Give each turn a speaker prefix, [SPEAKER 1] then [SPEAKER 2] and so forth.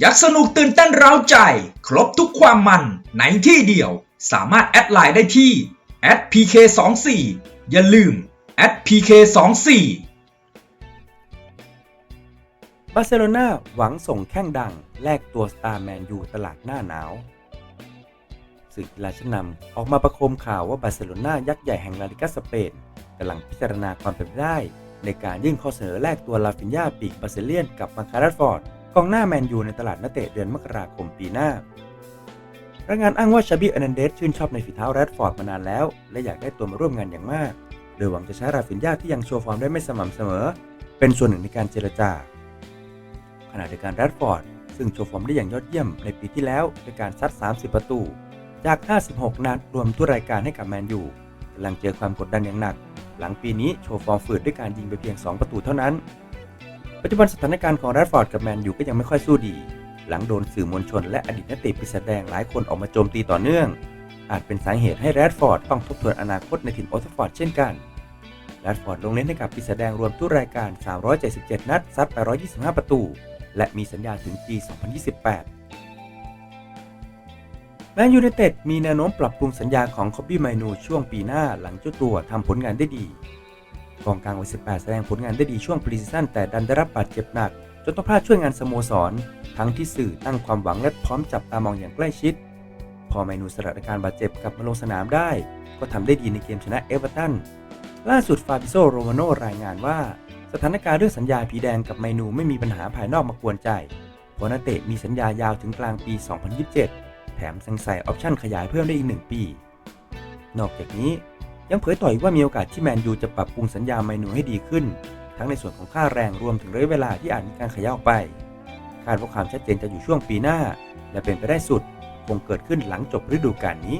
[SPEAKER 1] อยากสนุกตื่นเต้นเร้าใจ ครบทุกความมันในที่เดียว สามารถแอดไลน์ได้ที่ @pk24 อย่าลืม @pk24
[SPEAKER 2] บาร์เซโลนาหวังส่งแข้งดัง แลกตัวสตาร์แมนยูตลาดหน้าหนาวสื่อกีฬาชั้นนำออกมาประโคมข่าวว่าบาร์เซโลนายักษ์ใหญ่แห่งลาลิกาสเปนกำลังพิจารณาความเป็นไปได้ ในการยื่นข้อเสนอแลกตัวลาฟินยาปีกบาเซเลียนกับมาคารัสฟอร์ด กองหน้าแมนยูในตลาดนักเตะเดือนมกราคมปีหน้ารายงานอ้างว่าชาบิอนันเดสชื่นชอบในฝีเท้าแรดฟอร์ดมานานแล้ว และอยากได้ตัวมาร่วมงานอย่างมาก โดยหวังจะใช้ราฟินยาที่ยังโชว์ฟอร์มได้ไม่สม่ำเสมอ เป็นส่วนหนึ่งในการเจรจา ขณะเดียวกันแรดฟอร์ดซึ่งโชว์ฟอร์มได้อย่างยอดเยี่ยมในปีที่แล้วด้วยการซัด 30 ประตู จาก 56 นัดรวมทุกรายการให้กับแมนยูกำลังเจอความกดดันอย่างหนัก หลังปีนี้โชว์ฟอร์มฝืดด้วยการยิงไปเพียง 2 ประตูเท่านั้น ปัจจุบันสถานการณ์ของแรดฟอร์ดกับแมนยูก็ยังไม่ค่อยสู้ดี หลังโดนสื่อมวลชนและอดีตนักเตะปีศาจแดงหลายคนออกมาโจมตีต่อเนื่อง อาจเป็นสาเหตุให้แรดฟอร์ดต้องทบทวนอนาคตในถิ่นโอลด์แทัฟฟอร์ดเช่นกันแรดฟอร์ดลงเล่นให้กับปีศาจแดงรวมทุกรายการ 377 นัดซัดไป 125 ประตู และมีสัญญาถึงปี 2028แมนยูไนเต็ดมีแนวโน้มปรับปรุงสัญญาของคอบบี้ไมนูช่วงปีหน้าหลังเจ้าตัวทำผลงานได้ดี กองกลางวัย18 แสดงผลงานได้ดีช่วงปรีซีซั่นแต่ดันได้รับบาดเจ็บหนัก จนต้องพลาดช่วยงานสโมสร ทั้งที่สื่อตั้งความหวังและพร้อมจับตามองอย่างใกล้ชิด พอไมนูสลัดอาการบาดเจ็บกลับมาลงสนามได้ ก็ทำได้ดีในเกมชนะเอเวอร์ตันล่าสุดฟาบิโซโรมาโนรายงานว่า สถานการณ์เรื่องสัญญาผีแดงกับไมนูไม่มีปัญหาภายนอกมากวนใจเพราะนักเตะมีสัญญายาวถึงกลางปี 2027 แถมยังใส่ออปชั่นขยายเพิ่มได้อีก 1 ปี นอกจากนี้ ยังเผยต่ออีกว่ามีโอกาสที่แมนยูจะปรับปรุงสัญญาไมนูให้ดีขึ้น ทั้งในส่วนของค่าแรงรวมถึงระยะเวลาที่อาจมีการขยายออกไปคาดว่าความชัดเจนจะอยู่ช่วงปีหน้า และเป็นไปได้สุด คงเกิดขึ้นหลังจบฤดูกาลนี้